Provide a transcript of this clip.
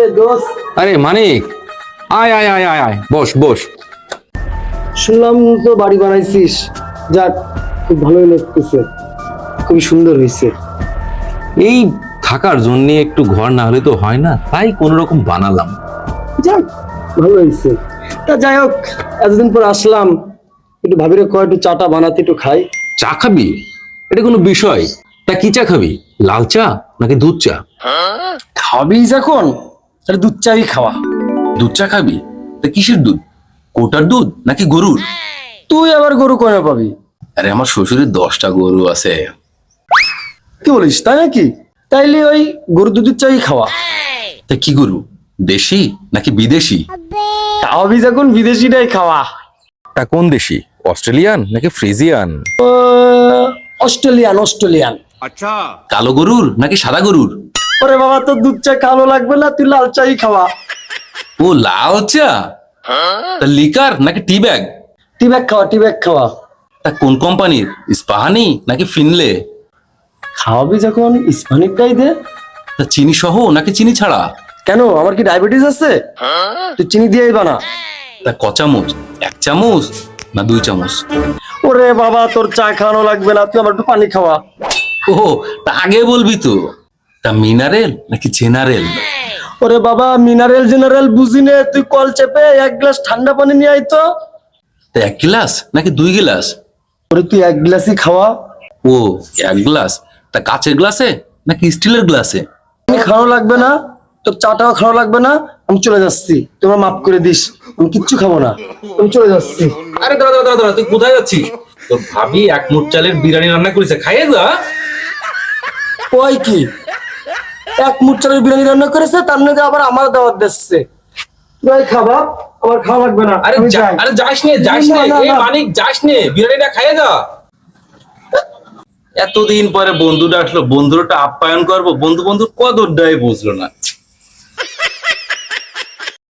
আরে দোস্ত। আরে মানিক আয় আয় আয় আয় আয় বস বস। শুনলাম তো বাড়ি বানাইছিস। যাক খুব ভালোই লাগতেছে খুবই সুন্দর হয়েছে এই থাকার জন্য একটু ঘর না হলে তো হয় না তাই কোন রকম বানালাম। যাক ভালো হয়েছে তা যাই হোক এতদিন পর আসলাম। একটু ভাবিরে কয় একটু চাটা বানাতে একটু খাই। চা খাবি? এটা কোনো বিষয়। তা কি চা খাবি? লাল চা নাকি দুধ চা? খাবি যখন। তাহলে দুধ চাই খাওয়া। দুধ চা খাবি? তা কিসের দুধ? কোটার দুধ নাকি গরুর? তুই আবার গরু কয়না পাবি? আরে আমার শ্বশুরের দশটা গরু আছে। কি বলিস তাই নাকি? তাইলে ওই গরু দুধের চাই খাওয়া। তা কি গরু? দেশি নাকি বিদেশি? তাও খাওয়াবি যখন বিদেশিটাই খাওয়া। তা কোন দেশি? অস্ট্রেলিয়ান নাকি ফ্রিজিয়ান? Australian Australian. কালো গরুর নাকি সাদা গরুর? ওরে বাবা তোর দুধ চা কালো লাগবে না? তুই লাল চাই খাওয়া। ও লাল চা? তা লিকার নাকি টি ব্যাগ? টি ব্যাগ খাওয়া টি ব্যাগ খাওয়া। তা কোন কোম্পানির? ইস্পাহানি নাকি ফিনলে? খাওয়াবি যখন ইস্পানিকটাই দে। তা চিনি সহ নাকি চিনি ছাড়া? কেন আমার কি ডায়াবেটিস আছে? তুই চিনি দিয়েই বানা তা ক চামচ? এক চামচ না দুই চামচ? ওরে বাবা তোর চা খাওয়ানো লাগবে না তুই আমার একটু পানি খাওয়া। ও তা আগে বলবি তো। তা মিনারেল নাকি জেনারেল? ওরে বাবা মিনারেল জেনারেল বুঝি নে তুই কল চেপে এক গ্লাস ঠান্ডা পানি নিয়ে আয় তো। তা এক গ্লাস নাকি দুই গ্লাস? ওরে তুই এক গ্লাসই খাওয়া। ও এক গ্লাস। তা কাচের গ্লাসে নাকি স্টিলের গ্লাসে? আমি খাওয়ানো লাগবে না তোর চাটাও খাওয়া লাগবে না আমি চলে যাচ্ছি। তোমরা মাফ করে দিস আমি কিচ্ছু খাব না আমি চলে যাচ্ছি। আরে দাঁড়া দাঁড়া দাঁড়া তুই কোথায় যাচ্ছিস? তোর ভাবি এক মুঠ চালের বিরিয়ানি রান্না করেছে খাইয়ে যা। কয় কি? এক মুঠ চালের বিরিয়ানি রান্না করেছে তার নাকি আবার আমার দাওয়াত দিচ্ছে তুই খাবা আমার খাওয়া লাগবে না আরে। আরে যাস নে যাস নে না, না, এ না। মানিক যাস নে বিরিয়ানিটা খাইয়ে যা এতদিন পরে বন্ধু আসলো বন্ধুটা আপ্যায়ন করব বন্ধু বন্ধু কদর কদরটাই বুঝলো না